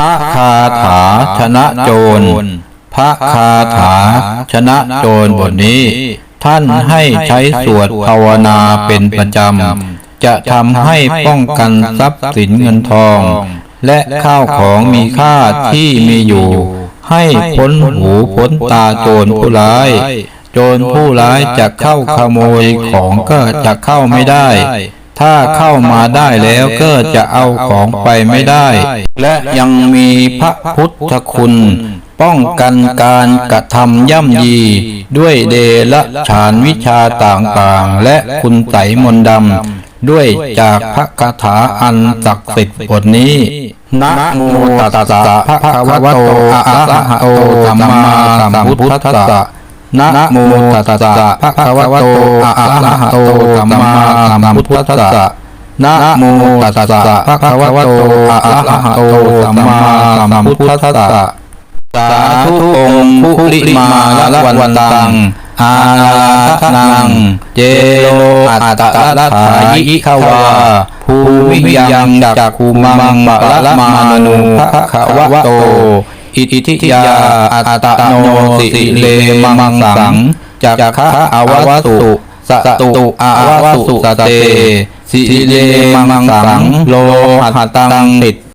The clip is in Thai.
พระคาถาชนะโจร พระคาถาชนะโจรบทนี้ ท่านให้ใช้สวดภาวนาเป็นประจำ จะทำให้ป้องกันทรัพย์สินเงินทอง และข้าวของมีค่าที่มีอยู่ ให้พ้นหูพ้นตาโจรผู้ร้าย โจรผู้ร้ายจะเข้าขโมยของก็จะเข้าไม่ได้ ถ้าเข้ามาได้แล้วก็จะเอาของไปไม่ได้ และยังมีพระพุทธคุณ ป้องกันการกระทำย่ำยี ด้วยเดละฉานวิชาต่างๆ และคุณไสยมนต์ดำด้วยจากพระคาถาอันศักดิ์สิทธิ์บทนี้นะโมตัสสะภะคะวะโตอะระหะโตสัมมาสัมพุทธัสสะ นะโมตัสสะภะคะวะโตอะระหะโตสัมมาสัมพุทธัสสะนะโมตัสสะภะคะวะโตอะระหะโตสัมมาสัมพุทธัสสะสาธุองค์ภูริมาละวันตัง อาลาทนัง เจโลอัตตะรัฐายิขวาภูมิยังจักคูมังมะละมานุภะคะวะโต อิทิยาอัตตโนสิเลมังสังจักขะอวสุสตุอาวสุสเตสิเลมังสังโลหัตตังติด